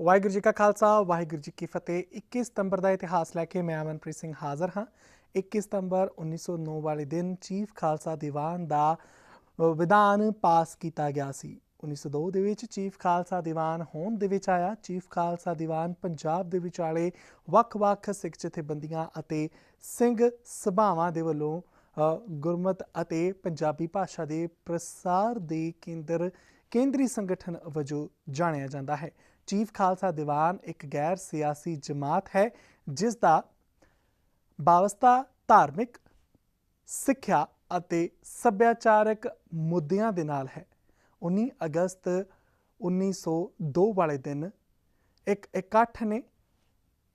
ਵਾਹਿਗੁਰੂ ਜੀ ਕਾ ਖਾਲਸਾ ਵਾਹਿਗੁਰੂ ਜੀ ਕੀ ਫਤਿਹ। 21 ਸਤੰਬਰ ਦਾ ਇਤਿਹਾਸ ਲੈ ਕੇ ਮੈਂ ਅਮਨਪ੍ਰੀਤ ਸਿੰਘ ਹਾਜ਼ਰ ਹਾਂ। 21 ਸਤੰਬਰ 1909 ਵਾਲੇ ਦਿਨ ਚੀਫ ਖਾਲਸਾ ਦੀਵਾਨ ਦਾ ਵਿਧਾਨ ਪਾਸ ਕੀਤਾ ਗਿਆ ਸੀ। 1902 ਦੇ ਵਿੱਚ ਚੀਫ ਖਾਲਸਾ ਦੀਵਾਨ ਹੋਂਦ ਦੇ ਵਿੱਚ ਆਇਆ। ਚੀਫ ਖਾਲਸਾ ਦੀਵਾਨ ਪੰਜਾਬ ਦੇ ਵਿਚਾਲੇ ਵੱਖ-ਵੱਖ ਸਿੱਖ ਜਥੇਬੰਦੀਆਂ ਅਤੇ ਸਿੰਘ ਸਭਾਵਾਂ ਦੇ ਵੱਲੋਂ ਅ, ਗੁਰਮਤ ਅਤੇ ਪੰਜਾਬੀ ਭਾਸ਼ਾ ਦੇ ਪ੍ਰਸਾਰ ਦੇ ਕੇਂਦਰ ਕੇਂਦਰੀ ਸੰਗਠਨ ਵਜੋਂ ਜਾਣਿਆ ਜਾਂਦਾ ਹੈ। ਚੀਫ ਖਾਲਸਾ ਦੀਵਾਨ ਇੱਕ ਗੈਰ ਸਿਆਸੀ ਜਮਾਤ ਹੈ, ਜਿਸ ਦਾ ਵਾਵਸਤਾ ਧਾਰਮਿਕ, ਸਿੱਖਿਆ ਅਤੇ ਸੱਭਿਆਚਾਰਕ ਮੁੱਦਿਆਂ ਦੇ ਨਾਲ ਹੈ। 19 ਅਗਸਤ 1902 ਵਾਲੇ ਦਿਨ ਇੱਕ ਇਕੱਠ ਨੇ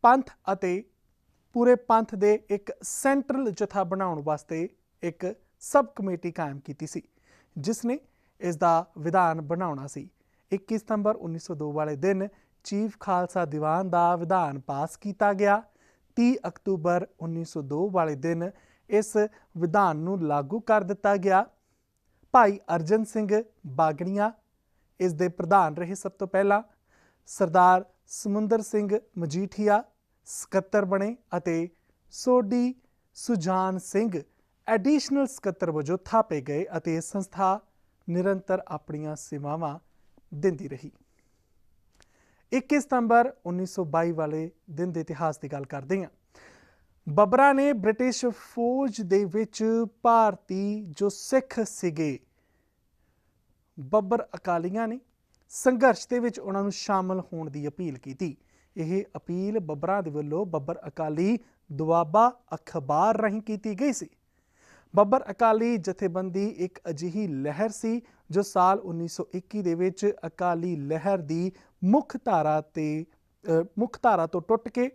ਪੰਥ ਅਤੇ ਪੂਰੇ ਪੰਥ ਦੇ ਇੱਕ ਸੈਂਟਰਲ ਜਥਾ ਬਣਾਉਣ ਵਾਸਤੇ ਇੱਕ ਸਬ ਕਮੇਟੀ ਕਾਇਮ ਕੀਤੀ ਸੀ, ਜਿਸ ਨੇ ਇਸ ਦਾ ਵਿਧਾਨ ਬਣਾਉਣਾ ਸੀ। 21 ਸਤੰਬਰ 1902 ਵਾਲੇ ਦਿਨ ਚੀਫ ਖਾਲਸਾ ਦੀਵਾਨ ਦਾ ਵਿਧਾਨ ਪਾਸ ਕੀਤਾ ਗਿਆ। 30 ਅਕਤੂਬਰ 1902 ਵਾਲੇ ਦਿਨ ਇਸ ਵਿਧਾਨ ਨੂੰ ਲਾਗੂ ਕਰ ਦਿੱਤਾ ਗਿਆ। ਭਾਈ ਅਰਜਨ ਸਿੰਘ ਬਾਗੜੀਆਂ, ਇਸ ਦੇ ਪ੍ਰਧਾਨ ਰਹੇ ਸਭ ਤੋਂ ਪਹਿਲਾਂ ਸਰਦਾਰ ਸਮੁੰਦਰ ਸਿੰਘ ਮਜੀਠੀਆ ਸਕੱਤਰ ਬਣੇ ਅਤੇ ਸੋਢੀ ਸੁਜਾਨ ਸਿੰਘ ਐਡੀਸ਼ਨਲ ਸਕੱਤਰ ਵਜੋਂ ਥਾਪੇ ਗਏ ਅਤੇ ਇਹ ਸੰਸਥਾ ਨਿਰੰਤਰ ਆਪਣੀਆਂ ਸੇਵਾਵਾਂ ਦਿੰਦੀ ਰਹੀ। 21 ਸਤੰਬਰ 1922 ਵਾਲੇ ਦਿਨ ਦੇ ਇਤਿਹਾਸ ਦੀ ਗੱਲ ਕਰਦੇ ਹਾਂ। ਬੱਬਰਾ ਨੇ ਬ੍ਰਿਟਿਸ਼ ਫੌਜ ਦੇ ਵਿੱਚ ਭਾਰਤੀ ਜੋ ਸਿੱਖ ਸੀਗੇ, ਬੱਬਰ ਅਕਾਲੀਆਂ ਨੇ ਸੰਘਰਸ਼ ਦੇ ਵਿੱਚ ਉਹਨਾਂ ਨੂੰ ਸ਼ਾਮਲ ਹੋਣ ਦੀ ਅਪੀਲ ਕੀਤੀ। ਇਹ ਅਪੀਲ ਬੱਬਰਾਂ ਦੇ ਵੱਲੋਂ ਬੱਬਰ ਅਕਾਲੀ, ਦੁਆਬਾ, ਅਖਬਾਰ ਰਾਹੀਂ ਕੀਤੀ ਗਈ ਸੀ। ਬੱਬਰ ਅਕਾਲੀ ਜਥੇਬੰਦੀ ਇੱਕ ਅਜਿਹੀ ਲਹਿਰ ਸੀ ਜੋ ਸਾਲ 1921 ਦੇ ਵਿੱਚ ਅਕਾਲੀ ਲਹਿਰ ਦੀ ਮੁੱਖ ਧਾਰਾ ਤੇ ਮੁੱਖ ਧਾਰਾ ਤੋਂ ਟੁੱਟ ਕੇ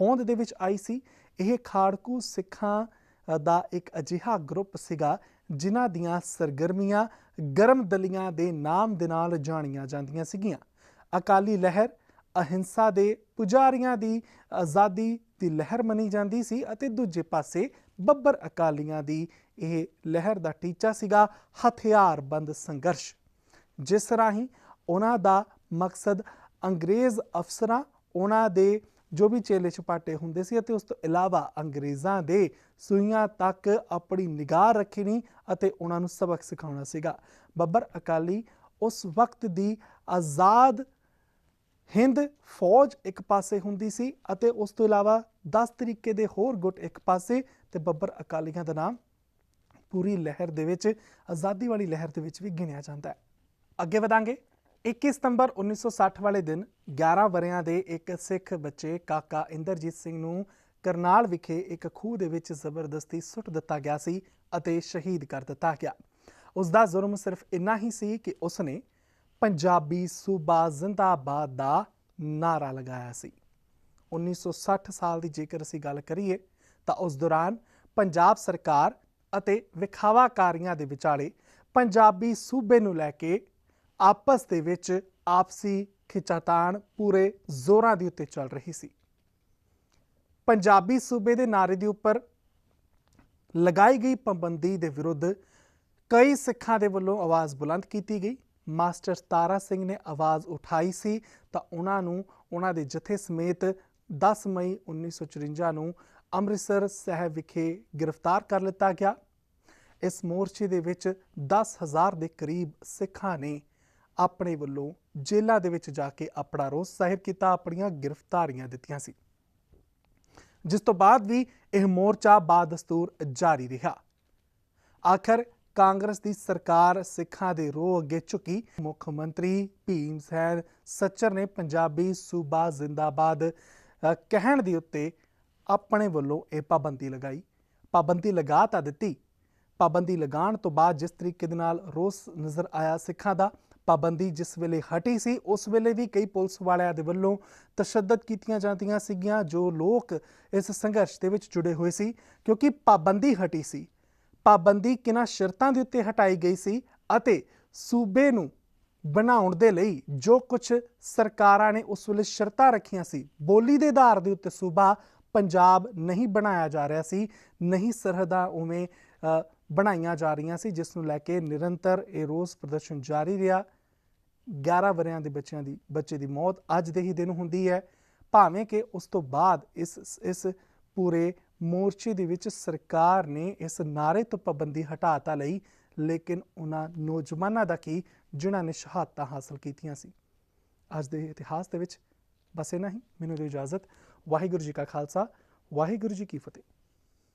ਹੋਂਦ ਦੇ ਵਿੱਚ ਆਈ ਸੀ। ਇਹ ਖਾੜਕੂ ਸਿੱਖਾਂ ਦਾ ਇੱਕ ਅਜਿਹਾ ਗਰੁੱਪ ਸੀਗਾ ਜਿਨ੍ਹਾਂ ਦੀਆਂ ਸਰਗਰਮੀਆਂ ਗਰਮ ਦਲੀਆਂ ਦੇ ਨਾਮ ਦੇ ਨਾਲ ਜਾਣੀਆਂ ਜਾਂਦੀਆਂ ਸੀਗੀਆਂ। ਅਕਾਲੀ ਲਹਿਰ ਅਹਿੰਸਾ ਦੇ ਪੁਜਾਰੀਆਂ ਦੀ ਆਜ਼ਾਦੀ ਦੀ ਲਹਿਰ ਮੰਨੀ ਜਾਂਦੀ ਸੀ ਅਤੇ ਦੂਜੇ ਪਾਸੇ ਬੱਬਰ ਅਕਾਲੀਆਂ ਦੀ ਇਹ ਲਹਿਰ ਦਾ ਟੀਚਾ ਸੀਗਾ ਹਥਿਆਰਬੰਦ ਸੰਘਰਸ਼। ਜਿਸ ਰਾਹੀਂ ਉਹਨਾਂ ਦਾ ਮਕਸਦ ਅੰਗਰੇਜ਼ ਅਫਸਰਾਂ, ਉਹਨਾਂ ਦੇ ਜੋ ਵੀ ਚੇਲੇ ਛਪਾਟੇ ਹੁੰਦੇ ਸੀ ਅਤੇ ਉਸ ਤੋਂ ਇਲਾਵਾ ਅੰਗਰੇਜ਼ਾਂ ਦੇ ਸੂਈਆਂ ਤੱਕ ਆਪਣੀ ਨਿਗਾਹ ਰੱਖਣੀ ਅਤੇ ਉਹਨਾਂ ਨੂੰ ਸਬਕ ਸਿਖਾਉਣਾ ਸੀਗਾ। ਬੱਬਰ ਅਕਾਲੀ ਉਸ ਵਕਤ ਦੀ ਆਜ਼ਾਦ ਹਿੰਦ ਫੌਜ ਇੱਕ ਪਾਸੇ ਹੁੰਦੀ ਸੀ ਅਤੇ ਉਸ ਤੋਂ ਇਲਾਵਾ 10 ਤਰੀਕੇ ਦੇ ਹੋਰ ਗੁੱਟ ਇੱਕ ਪਾਸੇ ਤੇ ਬੱਬਰ ਅਕਾਲੀਆਂ ਦਾ ਨਾਮ ਪੂਰੀ ਲਹਿਰ ਦੇ ਵਿੱਚ, ਆਜ਼ਾਦੀ ਵਾਲੀ ਲਹਿਰ ਦੇ ਵਿੱਚ ਵੀ ਗਿਣਿਆ ਜਾਂਦਾ ਹੈ। ਅੱਗੇ ਵਧਾਂਗੇ। 21 ਸਤੰਬਰ 1960 ਵਾਲੇ ਦਿਨ 11 ਵਰਿਆਂ ਦੇ ਇੱਕ ਸਿੱਖ ਬੱਚੇ ਕਾਕਾ ਇੰਦਰਜੀਤ ਸਿੰਘ ਨੂੰ ਕਰਨਾਲ ਵਿਖੇ ਇੱਕ ਖੂਹ ਦੇ ਵਿੱਚ ਜ਼ਬਰਦਸਤੀ ਸੁੱਟ ਦਿੱਤਾ ਗਿਆ ਸੀ ਅਤੇ ਸ਼ਹੀਦ ਕਰ ਦਿੱਤਾ ਗਿਆ। ਉਸ ਦਾ ਜ਼ੁਰਮ ਸਿਰਫ ਇੰਨਾ ਹੀ ਸੀ ਕਿ ਉਸ ਨੇ ਪੰਜਾਬੀ ਸੂਬਾ ਜ਼ਿੰਦਾਬਾਦ ਦਾ ਨਾਰਾ ਲਗਾਇਆ ਸੀ। 1960 ਸਾਲ ਦੀ ਜੇਕਰ ਅਸੀਂ ਗੱਲ ਕਰੀਏ, ਤਾਂ ਉਸ ਦੌਰਾਨ ਪੰਜਾਬ ਸਰਕਾਰ ਅਤੇ ਵਿਖਾਵਾਕਾਰੀਆਂ ਦੇ ਵਿਚਾਲੇ ਪੰਜਾਬੀ ਸੂਬੇ ਨੂੰ ਲੈ ਕੇ ਆਪਸ ਦੇ ਵਿੱਚ ਆਪਸੀ ਖਿਚਾਤਾਣ ਪੂਰੇ ਜ਼ੋਰਾਂ ਦੇ ਉੱਤੇ ਚੱਲ ਰਹੀ ਸੀ। ਪੰਜਾਬੀ ਸੂਬੇ ਦੇ ਨਾਰੇ ਦੇ ਉੱਪਰ ਲਗਾਈ ਗਈ ਪਾਬੰਦੀ ਦੇ ਵਿਰੁੱਧ ਕਈ ਸਿੱਖਾਂ ਦੇ ਵੱਲੋਂ ਆਵਾਜ਼ ਬੁਲੰਦ ਕੀਤੀ ਗਈ। ਮਾਸਟਰ ਤਾਰਾ ਸਿੰਘ ਨੇ ਆਵਾਜ਼ ਉਠਾਈ ਸੀ ਤਾਂ ਉਹਨਾਂ ਨੂੰ, ਉਹਨਾਂ ਦੇ ਜਥੇ ਸਮੇਤ 10 ਮਈ 1954 ਨੂੰ ਅੰਮ੍ਰਿਤਸਰ ਸਾਹਿਬ ਵਿਖੇ ਗ੍ਰਿਫਤਾਰ ਕਰ ਲਿੱਤਾ ਗਿਆ। ਇਸ ਮੋਰਚੇ ਦੇ ਵਿੱਚ 10000 ਦੇ ਕਰੀਬ ਸਿੱਖਾਂ ਨੇ ਆਪਣੇ ਵੱਲੋਂ ਜੇਲ੍ਹਾਂ ਦੇ ਵਿੱਚ ਜਾ ਕੇ ਆਪਣਾ ਰੋਸ ਜ਼ਾਹਿਰ ਕੀਤਾ, ਆਪਣੀਆਂ ਗ੍ਰਿਫਤਾਰੀਆਂ ਦਿੱਤੀਆਂ ਸੀ। ਜਿਸ ਤੋਂ ਬਾਅਦ ਵੀ ਇਹ ਮੋਰਚਾ ਬਾਦਸਤੂਰ ਜਾਰੀ ਰਿਹਾ। ਆਖਰ ਕਾਂਗਰਸ ਦੀ ਸਰਕਾਰ ਸਿੱਖਾਂ ਦੇ ਰੋਹ ਅੱਗੇ ਝੁਕੀ। ਮੁੱਖ ਮੰਤਰੀ ਭੀਮ ਸੈਨ ਸੱਚਰ ਨੇ ਪੰਜਾਬੀ ਸੂਬਾ ਜ਼ਿੰਦਾਬਾਦ ਕਹਿਣ ਦੇ ਉੱਤੇ ਆਪਣੇ ਵੱਲੋਂ ਇਹ ਪਾਬੰਦੀ ਲਗਾਈ। ਪਾਬੰਦੀ ਲਗਾ ਤਾਂ ਦਿੱਤੀ। ਪਾਬੰਦੀ ਲਗਾਉਣ ਤੋਂ ਬਾਅਦ ਜਿਸ ਤਰੀਕੇ ਦੇ ਨਾਲ ਰੋਸ ਨਜ਼ਰ ਆਇਆ ਸਿੱਖਾਂ ਦਾ, ਪਾਬੰਦੀ ਜਿਸ ਵੇਲੇ ਹਟੀ ਸੀ, ਉਸ ਵੇਲੇ ਵੀ ਕਈ ਪੁਲਿਸ ਵਾਲਿਆਂ ਦੇ ਵੱਲੋਂ ਤਸ਼ੱਦਦ ਕੀਤੀਆਂ ਜਾਂਦੀਆਂ ਸੀਗੀਆਂ, ਜੋ ਲੋਕ ਇਸ ਸੰਘਰਸ਼ ਦੇ ਵਿੱਚ ਜੁੜੇ ਹੋਏ ਸੀ, ਕਿਉਂਕਿ ਪਾਬੰਦੀ ਹਟੀ ਸੀ। ਪਾਬੰਦੀ ਕਿਨਾਂ ਸ਼ਰਤਾਂ ਦੇ ਉੱਤੇ ਹਟਾਈ ਗਈ ਸੀ ਅਤੇ ਸੂਬੇ ਨੂੰ ਬਣਾਉਣ ਦੇ ਲਈ ਜੋ ਕੁਝ ਸਰਕਾਰਾਂ ਨੇ ਉਸ ਵੇਲੇ ਸ਼ਰਤਾਂ ਰੱਖੀਆਂ ਸੀ, ਬੋਲੀ ਦੇ ਆਧਾਰ ਦੇ ਉੱਤੇ ਸੂਬਾ ਪੰਜਾਬ ਨਹੀਂ ਬਣਾਇਆ ਜਾ ਰਿਹਾ ਸੀ, ਨਹੀਂ ਸਰਹੱਦਾਂ ਉਵੇਂ ਬਣਾਈਆਂ ਜਾ ਰਹੀਆਂ ਸੀ, ਜਿਸ ਨੂੰ ਲੈ ਕੇ ਨਿਰੰਤਰ ਇਹ ਰੋਸ ਪ੍ਰਦਰਸ਼ਨ ਜਾਰੀ ਰਿਹਾ। 11 ਵਰਿਆਂ ਦੇ ਬੱਚਿਆਂ ਦੀ, ਬੱਚੇ ਦੀ ਮੌਤ ਅੱਜ ਦੇ ਹੀ ਦਿਨ ਹੁੰਦੀ ਹੈ। ਭਾਵੇਂ ਕਿ ਉਸ ਤੋਂ ਬਾਅਦ ਇਸ ਇਸ ਪੂਰੇ ਮੋਰਚੇ ਦੇ ਵਿੱਚ ਸਰਕਾਰ ਨੇ ਇਸ ਨਾਰੇ ਤੋਂ ਪਾਬੰਦੀ ਹਟਾ ਤਾ ਲਈ, ਲੇਕਿਨ ਉਹਨਾਂ ਨੌਜਵਾਨਾਂ ਦਾ ਕੀ, ਜਿਨ੍ਹਾਂ ਨੇ ਸ਼ਹਾਦਤਾਂ ਹਾਸਲ ਕੀਤੀਆਂ ਸੀ। ਅੱਜ ਦੇ ਇਤਿਹਾਸ ਦੇ ਵਿੱਚ ਬਸ ਇਹਨਾਂ ਹੀ। ਮੈਨੂੰ ਦਿਓ ਇਜਾਜ਼ਤ। ਵਾਹਿਗੁਰੂ ਜੀ ਕਾ ਖਾਲਸਾ। ਵਾਹਿਗੁਰੂ ਜੀ ਕੀ ਫਤਿਹ।